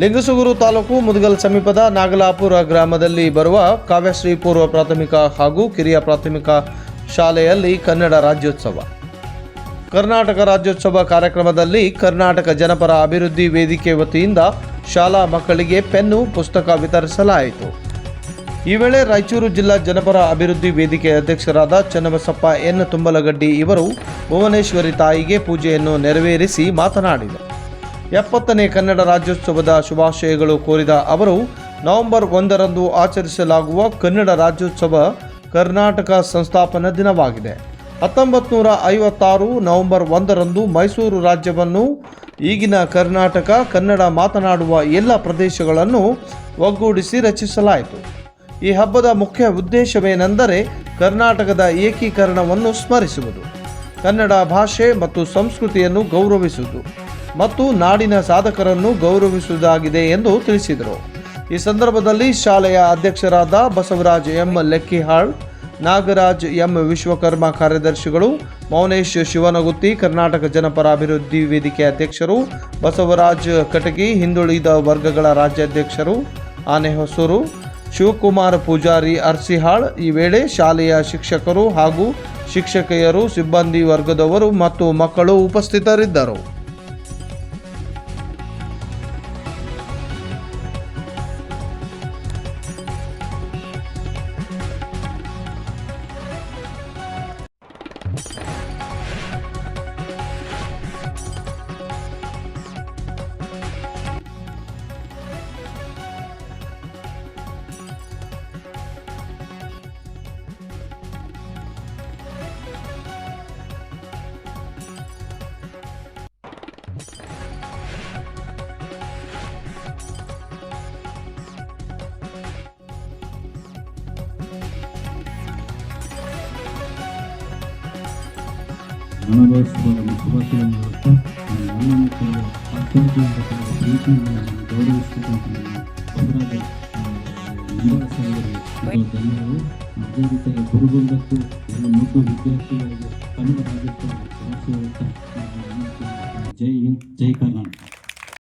ಲಿಂಗಸೂಗೂರು ತಾಲೂಕು ಮುದಗಲ್ ಸಮೀಪದ ನಾಗಲಾಪುರ ಗ್ರಾಮದಲ್ಲಿ ಬರುವ ಕಾವ್ಯಶ್ರೀ ಪೂರ್ವ ಪ್ರಾಥಮಿಕ ಹಾಗೂ ಕಿರಿಯ ಪ್ರಾಥಮಿಕ ಶಾಲೆಯಲ್ಲಿ ಕನ್ನಡ ರಾಜ್ಯೋತ್ಸವ. ಕರ್ನಾಟಕ ರಾಜ್ಯೋತ್ಸವ ಕಾರ್ಯಕ್ರಮದಲ್ಲಿ ಕರ್ನಾಟಕ ಜನಪರ ಅಭಿವೃದ್ಧಿ ವೇದಿಕೆ ವತಿಯಿಂದ ಶಾಲಾ ಮಕ್ಕಳಿಗೆ ಪೆನ್ನು, ಪುಸ್ತಕ ವಿತರಿಸಲಾಯಿತು. ಈ ವೇಳೆ ರಾಯಚೂರು ಜಿಲ್ಲಾ ಜನಪರ ಅಭಿವೃದ್ಧಿ ವೇದಿಕೆ ಅಧ್ಯಕ್ಷರಾದ ಚನ್ನಬಸಪ್ಪ ಎನ್. ತುಂಬಲಗಡ್ಡಿ ಇವರು ಭುವನೇಶ್ವರಿ ತಾಯಿಗೆ ಪೂಜೆಯನ್ನು ನೆರವೇರಿಸಿ ಮಾತನಾಡಿದರು. ಎಪ್ಪತ್ತನೇ ಕನ್ನಡ ರಾಜ್ಯೋತ್ಸವದ ಶುಭಾಶಯಗಳು ಕೋರಿದ ಅವರು, ನವೆಂಬರ್ ಒಂದರಂದು ಆಚರಿಸಲಾಗುವ ಕನ್ನಡ ರಾಜ್ಯೋತ್ಸವ ಕರ್ನಾಟಕ ಸಂಸ್ಥಾಪನ ದಿನವಾಗಿದೆ. ಹತ್ತೊಂಬತ್ತು ನೂರ ಐವತ್ತಾರು ನವೆಂಬರ್ ಒಂದರಂದು ಮೈಸೂರು ರಾಜ್ಯವನ್ನು, ಈಗಿನ ಕರ್ನಾಟಕ, ಕನ್ನಡ ಮಾತನಾಡುವ ಎಲ್ಲ ಪ್ರದೇಶಗಳನ್ನು ಒಗ್ಗೂಡಿಸಿ ರಚಿಸಲಾಯಿತು. ಈ ಹಬ್ಬದ ಮುಖ್ಯ ಉದ್ದೇಶವೇನೆಂದರೆ ಕರ್ನಾಟಕದ ಏಕೀಕರಣವನ್ನು ಸ್ಮರಿಸುವುದು, ಕನ್ನಡ ಭಾಷೆ ಮತ್ತು ಸಂಸ್ಕೃತಿಯನ್ನು ಗೌರವಿಸುವುದು. ಮತ್ತು ನಾಡಿನ ಸಾಧಕರನ್ನು ಗೌರವಿಸುವುದಾಗಿದೆ ಎಂದು ತಿಳಿಸಿದರು. ಈ ಸಂದರ್ಭದಲ್ಲಿ ಶಾಲೆಯ ಅಧ್ಯಕ್ಷರಾದ ಬಸವರಾಜ್ ಎಂ ಲೆಕ್ಕಿಹಾಳ್, ನಾಗರಾಜ್ ಎಂ ವಿಶ್ವಕರ್ಮ ಕಾರ್ಯದರ್ಶಿಗಳು, ಮೌನೇಶ್ ಶಿವನಗುತ್ತಿ, ಕರ್ನಾಟಕ ಜನಪರ ಅಭಿವೃದ್ಧಿ ವೇದಿಕೆ ಅಧ್ಯಕ್ಷರು, ಬಸವರಾಜ್ ಕಟಗಿ, ಹಿಂದುಳಿದ ವರ್ಗಗಳ ರಾಜ್ಯಾಧ್ಯಕ್ಷರು, ಆನೆಹೊಸೂರು, ಶಿವಕುಮಾರ್ ಪೂಜಾರಿ ಅರ್ಸಿಹಾಳ್, ಈ ವೇಳೆ ಶಾಲೆಯ ಶಿಕ್ಷಕರು ಹಾಗೂ ಶಿಕ್ಷಕಿಯರು, ಸಿಬ್ಬಂದಿ ವರ್ಗದವರು ಮತ್ತು ಮಕ್ಕಳು ಉಪಸ್ಥಿತರಿದ್ದರು. 7号室の木馬広によると、7の頃は発見というところで、19の同僚してたのに、油で、濁らされる、その電話を、全体がボロボロだと、あの元引き足がいです。ನನ್ನ ಮಾತನ್ನು ಮುಗಿಸ್ತೇನೆ. ಜೈ ಹಿಂದ್ ಜೈ ಕರ್ನಾಟಕ